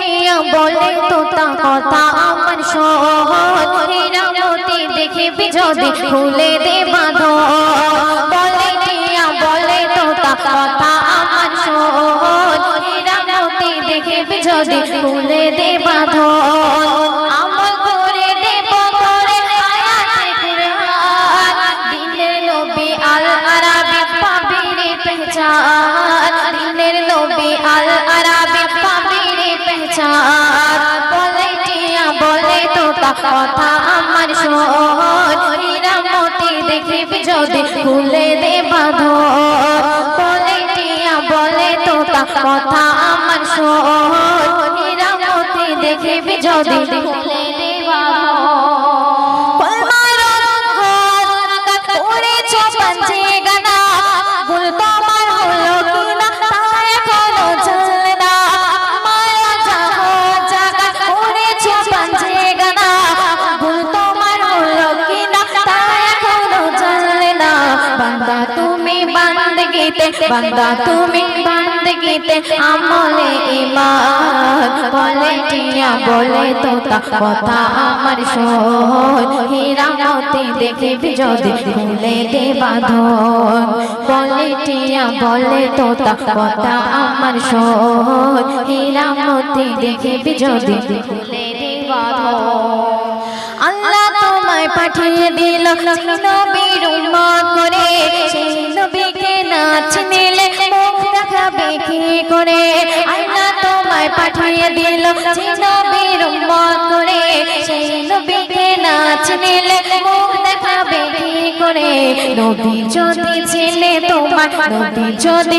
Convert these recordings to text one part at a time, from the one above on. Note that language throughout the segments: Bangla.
টিয়া বলে তোতা কথা আমার সহজ হীরামতি দেখে যদি খুলে দে বাঁধো বলে টিয়া বলে তোতা কথা আমার সহজ হীরামতি দেখে যদি খুলে দে বাঁধো আল আরাবি পাবি রে পেহচান দিনের নবী আল কথা আমার শোন হীরামতি দেখিবি যদি খুলে দে বাঁধো বলে টিয়া, বলে তোতা, কথা আমার শোন হীরামতি দেখিবি যদি বান্দগিতে বান্দা তুমি বান্দগিতে আমলে ইমান বলে টিয়া, বলে তোতা, কথা আমার শোন। হীরামতি দেখে যদি ভুলে দে বাঁধন। বলে টিয়া, বলে তোতা, কথা আমার শোন। হীরামতি দেখে যদি ভুলে পাঠিয়ে দিল। নবীর করে সেই নবীকে নাচ নিলে মুখ দেখাবে কি করে। আল্লাহ তোমায় পাঠিয়ে দিল। নবীর করে নবীকে দেখাবে কি করে। যদি ছিলে তোমার, নবী যদি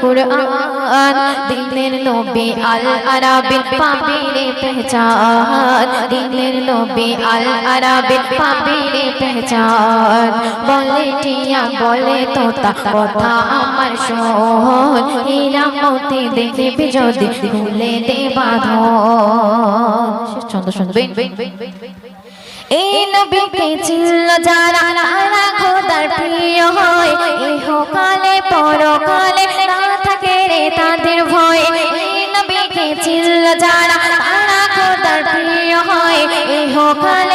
কুরআন দিনের নবী আল আরাবি পাবি রে পেহচান দিনের নবী আল আরাবি পাবি রে পেহচান। বলে টিয়া বলে তোতা কথা আমার শোন হীরামতি দেখে যদি ভুলে দে বাঁধন ছন্দ শুনবেন এই নবীকে চিল্ল যারা খোদার প্রিয় হয় ইহকালে পরকালে চিল্ল যারা তারা খোদার প্রিয় হয় ইহকালে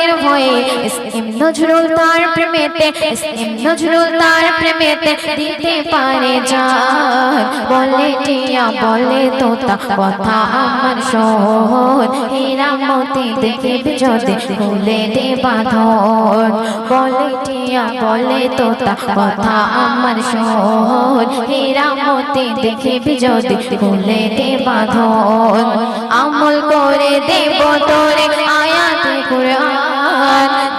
রে তাদের ভয়ে। ইসলাম নজরুল তার প্রেমেতে ইসলাম নজরুল তার প্রেমেতে দিতে পারে জান। বলে টিয়া, বলে তোতা, কথা আমার শোন। হীরামতি দেখে যদি ভুলে দে বাঁধন। বলে টিয়া, বলে তোতা, কথা আমার শোন। হীরামতি দেখে যদি ভুলে দে বাঁধন। আমল করে দেব তোরে, আয়াতে কুরআন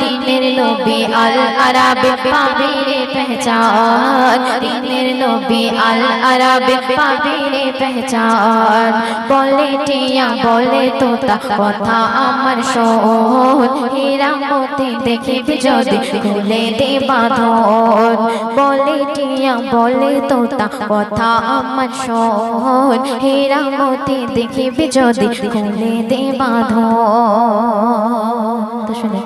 দিনের লোভে আল আরাবে পাবি পেহচান দিনের নবী আল আরাবে পাবি রে পেহচান বলে টিয়া বলে তোতা কথা আমার শোন হীরামতি দেখে যদি খুলে দে বাঁধন বলে টিয়া বলে তোতা কথা আমার শোন হীরামতি দেখে যদি খুলে দে বাঁধন তো শুনে